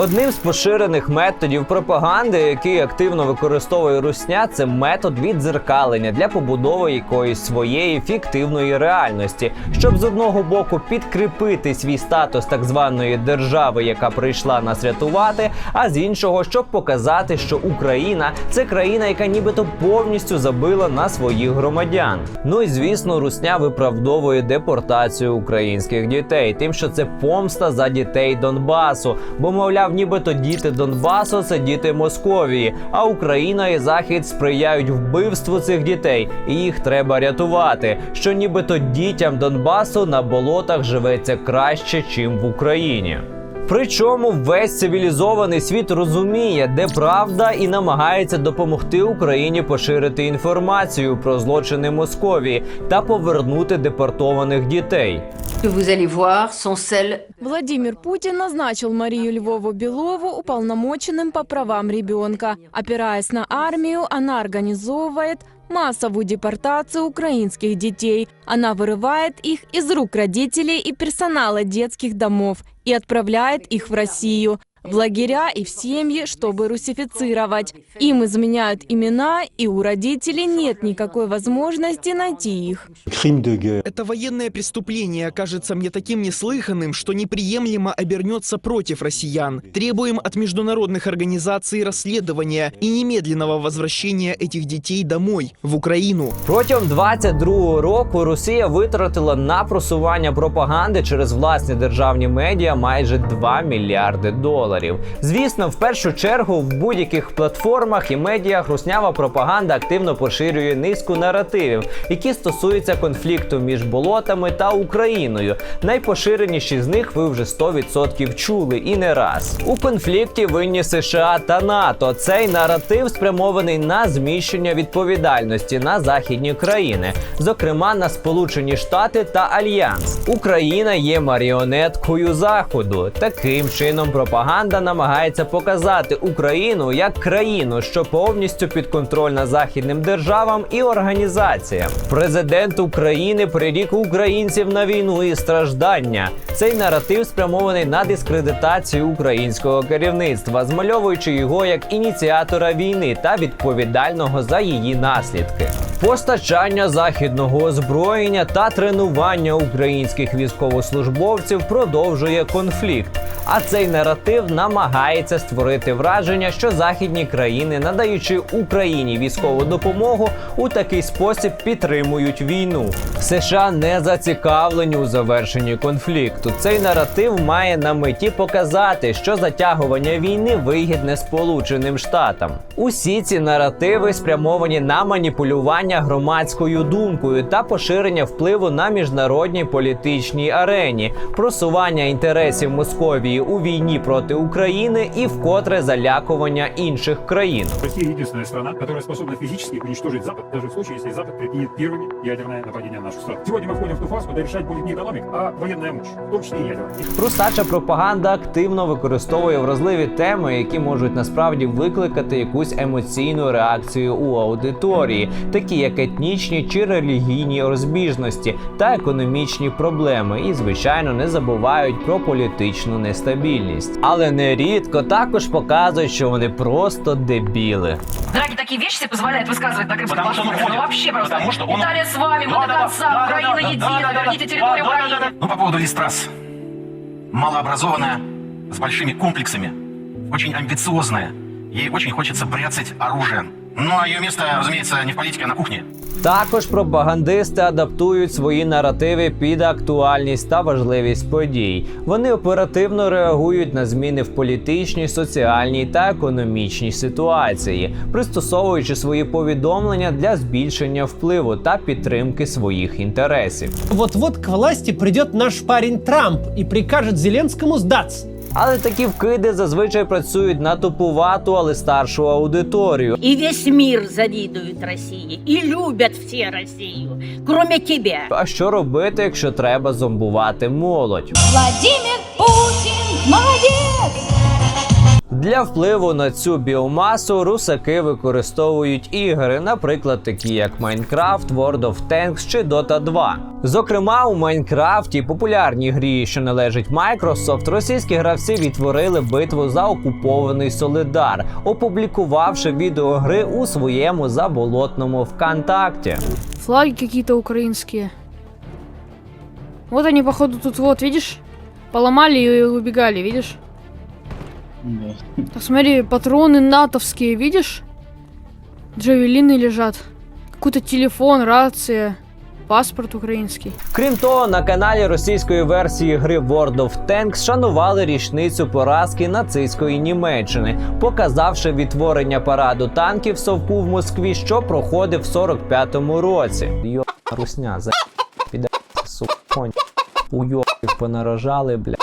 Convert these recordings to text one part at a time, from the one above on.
Одним з поширених методів пропаганди, який активно використовує русня, це метод віддзеркалення для побудови якоїсь своєї фіктивної реальності, щоб з одного боку підкріпити свій статус так званої держави, яка прийшла нас рятувати, а з іншого, щоб показати, що Україна це країна, яка нібито повністю забила на своїх громадян. Ну і звісно, русня виправдовує депортацію українських дітей, тим, що це помста за дітей Донбасу, бо мовляв, нібито діти Донбасу це діти Московії, а Україна і Захід сприяють вбивству цих дітей, і їх треба рятувати. Що нібито дітям Донбасу на болотах живеться краще, чим в Україні. Причому весь цивілізований світ розуміє, де правда, і намагається допомогти Україні поширити інформацію про злочини Московії та повернути депортованих дітей. Владимир Путин назначил Марию Львову Белову уполномоченным по правам ребенка. Опираясь на армию, она организовывает массовую депортацию украинских детей. Она вырывает их из рук родителей и персонала детских домов и отправляет их в Россию, в лагеря и в семьи, чтобы русифицировать. Им изменяют имена, и у родителей нет никакой возможности найти их. Crime de guerre. Это военное преступление кажется мне таким неслыханным, что неприемлемо обернется против россиян. Требуем от международных организаций расследования и немедленного возвращения этих детей домой, в Украину. Протягом 22-го року Росія витратила на просування пропаганди через власні державні медіа майже 2 мільярди доларів. Звісно, в першу чергу в будь-яких платформах і медіах руснява пропаганда активно поширює низку наративів, які стосуються конфлікту між болотами та Україною. Найпоширеніші з них ви вже 100% чули і не раз. У конфлікті винні США та НАТО. Цей наратив спрямований на зміщення відповідальності на західні країни, зокрема на Сполучені Штати та Альянс. Україна є маріонеткою Заходу. Таким чином пропаганда намагається показати Україну як країну, що повністю підконтрольна західним державам і організаціям. Президент України прирік українців на війну і страждання. Цей наратив спрямований на дискредитацію українського керівництва, змальовуючи його як ініціатора війни та відповідального за її наслідки. Постачання західного озброєння та тренування українських військовослужбовців продовжує конфлікт. А цей наратив намагається створити враження, що західні країни, надаючи Україні військову допомогу, у такий спосіб підтримують війну. США не зацікавлені у завершенні конфлікту. Цей наратив має на меті показати, що затягування війни вигідне Сполученим Штатам. Усі ці наративи спрямовані на маніпулювання громадською думкою та поширення впливу на міжнародній політичній арені, просування інтересів Московії у війні проти України і вкотре залякування інших країн. Россия единственная страна, которая способна физически уничтожить Запад, даже в случае, если Запад предпринят первыми ядерное нападение на нашу страну. Сегодня мы входим в ту фазу, когда решать будет не экономика, а военная мощь, в том числе и ядерная. Русача пропаганда активно використовує вразливі теми, які можуть насправді викликати якусь емоційну реакцію у аудиторії, такі як етнічні чи релігійні розбіжності та економічні проблеми, і звичайно не забувають про політичну нестабільність. Але нерідко також показують, що вони просто дебіли. Драги такие вещи себе позволяет высказывать на крымском Потому что он площадке. Ну уходит. вообще просто. Потому что он- Италия с вами, мы Да, до да, да, конца. да, да, Украина да, едина, да, да, верните да, территорию да, да, Украины. да, да. Ну, по поводу Листрас. Малообразованная, с большими комплексами, очень амбициозная. Ей очень хочется бряцать оружием. Ну, а ее место, разумеется, не в политике, а на кухне. Також пропагандисти адаптують свої наративи під актуальність та важливість подій. Вони оперативно реагують на зміни в політичній, соціальній та економічній ситуації, пристосовуючи свої повідомлення для збільшення впливу та підтримки своїх інтересів. Вот-вот к власти придет наш парень Трамп и прикажет Зеленскому сдаться. Але такі вкиди зазвичай працюють на тупувату, але старшу аудиторію. І весь мір завідують Росії, і люблять всі Росію, крім тебе. А що робити, якщо треба зомбувати молодь? Владимир Путін молодец! Для впливу на цю біомасу русаки використовують ігри, наприклад, такі як Minecraft, World of Tanks чи Dota 2. Зокрема, у Майнкрафті, популярній грі, що належить Microsoft, російські гравці відтворили битву за окупований Солидар, опублікувавши відеогри у своєму заболотному ВКонтакті. Флаги какие-то украинские. Вот они, походу, тут вот, видишь? Поломали и убегали, видишь? Так смотри, патроны натовские, видишь? Джавелины лежат. Какой-то телефон, рация, паспорт український. Крім того, на каналі російської версії гри World of Tanks шанували річницю поразки нацистської Німеччини, показавши відтворення параду танків совку в Москві, що проходив в 45-му році. Йо, русня, за піде, сука, конь. Уйобів понаражали, бля,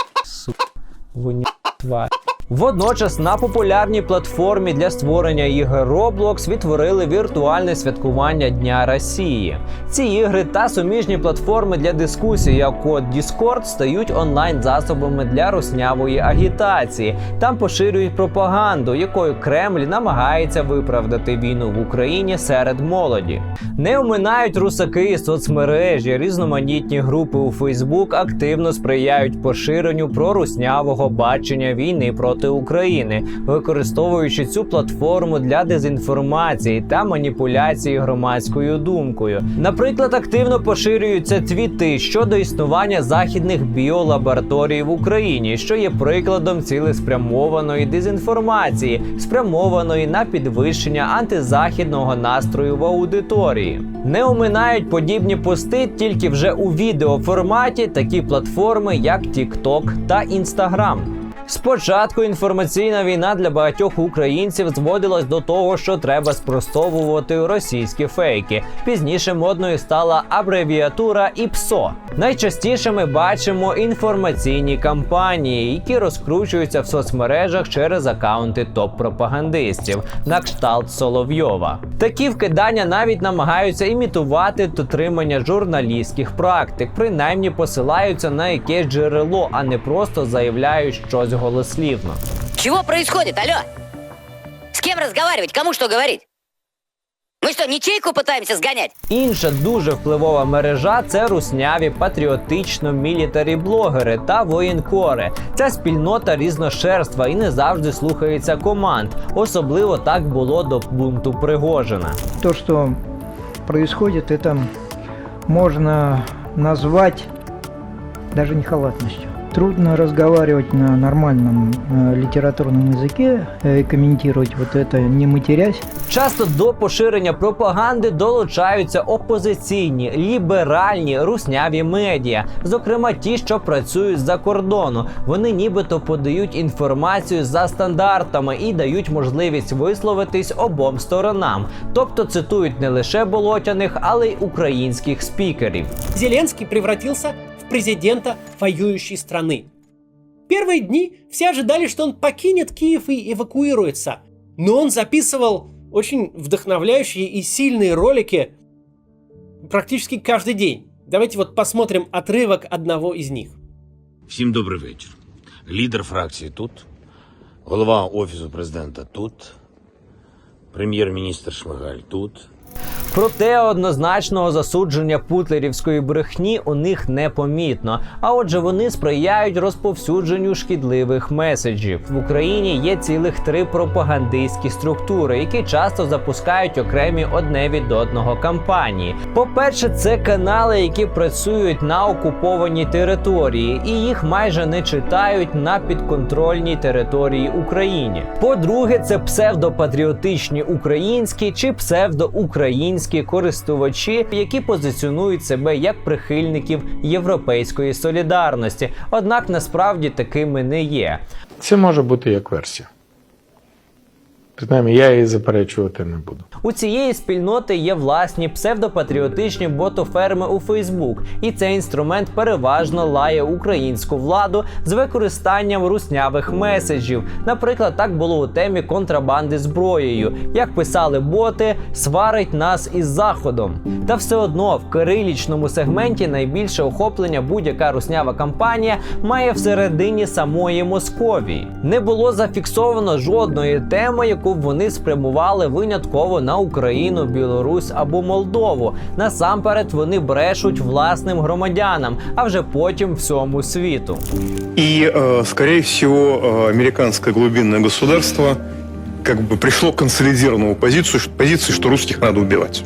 вуні тварь. Водночас на популярній платформі для створення ігор Roblox відтворили віртуальне святкування Дня Росії. Ці ігри та суміжні платформи для дискусій, як код Discord, стають онлайн засобами для руснявої агітації. Там поширюють пропаганду, якою Кремль намагається виправдати війну в Україні серед молоді. Не оминають русаки соцмережі, різноманітні групи у Фейсбук активно сприяють поширенню проруснявого бачення війни проти України, використовуючи цю платформу для дезінформації та маніпуляції громадською думкою. Наприклад, активно поширюються твіти щодо існування західних біолабораторій в Україні, що є прикладом цілеспрямованої дезінформації, спрямованої на підвищення антизахідного настрою в аудиторії. Не оминають подібні пости тільки вже у відеоформаті такі платформи, як TikTok та Instagram. Спочатку інформаційна війна для багатьох українців зводилась до того, що треба спростовувати російські фейки. Пізніше модною стала абревіатура ІПСО. Найчастіше ми бачимо інформаційні кампанії, які розкручуються в соцмережах через акаунти топ-пропагандистів на кшталт Соловйова. Такі вкидання навіть намагаються імітувати дотримання журналістських практик, принаймні посилаються на якесь джерело, а не просто заявляють щось голослівно. Чего происходит, алло? С кем разговаривать, кому что говорить? Мы что, ничейку пытаемся сгонять? Інша дуже впливова мережа це русняві патріотично-мілітарі блогери та воєнкори. Ця спільнота різношерства і не завжди слухається команд. Особливо так було до бунту Пригожина. То, что происходит, это можно назвать даже не халатностью. Трудно разговаривать на нормальном э, литературном языке, э, и комментировать вот это не матерясь. Часто до поширення пропаганди долучаються опозиційні, ліберальні русняві медіа, зокрема ті, що працюють з-за кордону. Вони нібито подають інформацію за стандартами і дають можливість висловитись обом сторонам, тобто цитують не лише болотяних, але й українських спікерів. Зеленский превратился в президента воюющей страны. Первые дни все ожидали, что он покинет Киев и эвакуируется. Но он записывал очень вдохновляющие и сильные ролики практически каждый день. Давайте вот посмотрим отрывок одного из них. Всім добрий вечір. Лідер фракції тут, голова офісу президента тут, прем'єр-міністр Шмигаль тут. Проте однозначного засудження путлерівської брехні у них непомітно. А отже, вони сприяють розповсюдженню шкідливих меседжів. В Україні є цілих три пропагандистські структури, які часто запускають окремі одне від одного кампанії. По-перше, це канали, які працюють на окупованій території, і їх майже не читають на підконтрольній території Україні. По-друге, це псевдопатріотичні українські чи псевдоукраїнські користувачі, які позиціонують себе як прихильників європейської солідарності, однак насправді такими не є. Це може бути як версія. Принаймні, я її заперечувати не буду. У цієї спільноти є власні псевдопатріотичні ботоферми у Фейсбук, і цей інструмент переважно лає українську владу з використанням руснявих меседжів. Наприклад, так було у темі контрабанди зброєю. Як писали боти, сварить нас із заходом. Та все одно в кирилічному сегменті найбільше охоплення будь-яка руснява кампанія має всередині самої Московії. Не було зафіксовано жодної теми, яку б вони спрямували винятково на Україну, Білорусь або Молдову. Насамперед вони брешуть власним громадянам, а вже потім всьому світу. И, э, скорее всего, э, американское глубинное государство как бы пришло к консолидированному позицию, ш- позиции, что русских надо убивать.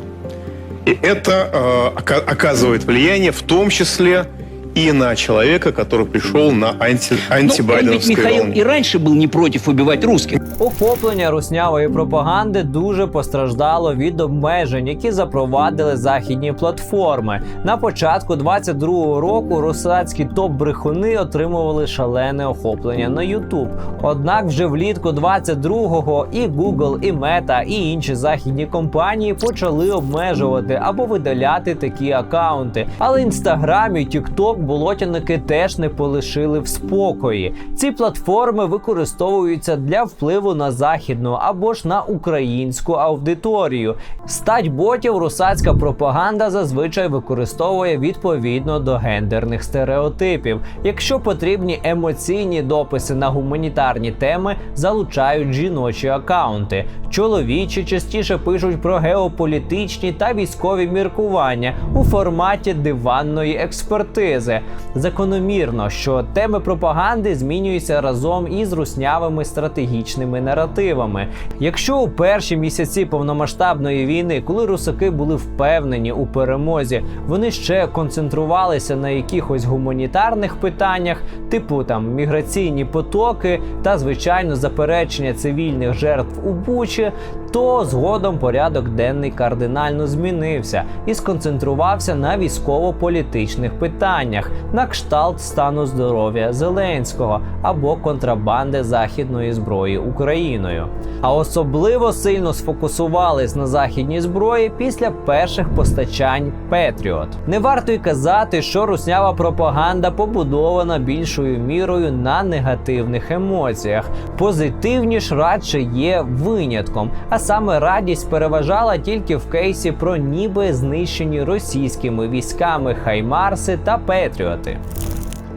И это э, ока- оказывает влияние в том числе и на человека, который пришел на анти, антибайденовской волне. раньше был не против убивать русских. Охоплення руснявої пропаганди дуже постраждало від обмежень, які запровадили західні платформи. На початку 22-го року русацькі топ-брехуни отримували шалене охоплення на YouTube. Однак вже влітку 22-го і Google, і Meta, і інші західні компанії почали обмежувати або видаляти такі акаунти. Але Instagram і TikTok болотяники теж не полишили в спокої. Ці платформи використовуються для впливу на західну або ж на українську аудиторію. Стать ботів русацька пропаганда зазвичай використовує відповідно до гендерних стереотипів. Якщо потрібні емоційні дописи на гуманітарні теми, залучають жіночі акаунти. Чоловічі частіше пишуть про геополітичні та військові міркування у форматі диванної експертизи. Закономірно, що теми пропаганди змінюються разом із руснявими стратегічними наративами. Якщо у перші місяці повномасштабної війни, коли русаки були впевнені у перемозі, вони ще концентрувалися на якихось гуманітарних питаннях, типу там міграційні потоки та звичайно заперечення цивільних жертв у Бучі, то згодом порядок денний кардинально змінився і сконцентрувався на військово-політичних питаннях, на кшталт стану здоров'я Зеленського або контрабанди західної зброї Україною. А особливо сильно сфокусувались на західній зброї після перших постачань Петріот. Не варто й казати, що руснява пропаганда побудована більшою мірою на негативних емоціях. Позитивні ж радше є винятком, а саме радість переважала тільки в кейсі про ніби знищені російськими військами Хаймарси та Петріоти.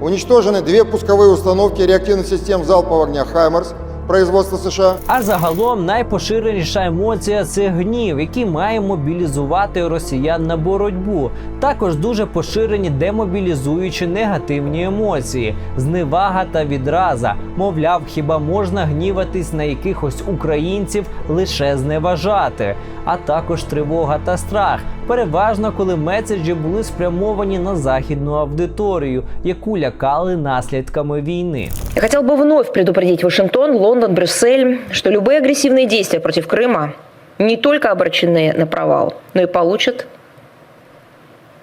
Уничтожены две пусковые установки реактивных систем залпового огня «Хаймерс» производства США. А загалом найпоширеніша емоція це гнів, який має мобілізувати росіян на боротьбу. Також дуже поширені демобілізуючі негативні емоції, зневага та відраза. Мовляв, хіба можна гніватись на якихось українців лише зневажати, а також тривога та страх Переважно, коли меседжі були спрямовані на західну аудиторію, яку лякали наслідками війни. Я хотел бы вновь предупредить Вашингтон, Лондон, Брюссель, что любые агрессивные действия против Крыма не только обречены на провал, но и получат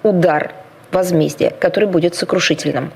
удар возмездия, который будет сокрушительным.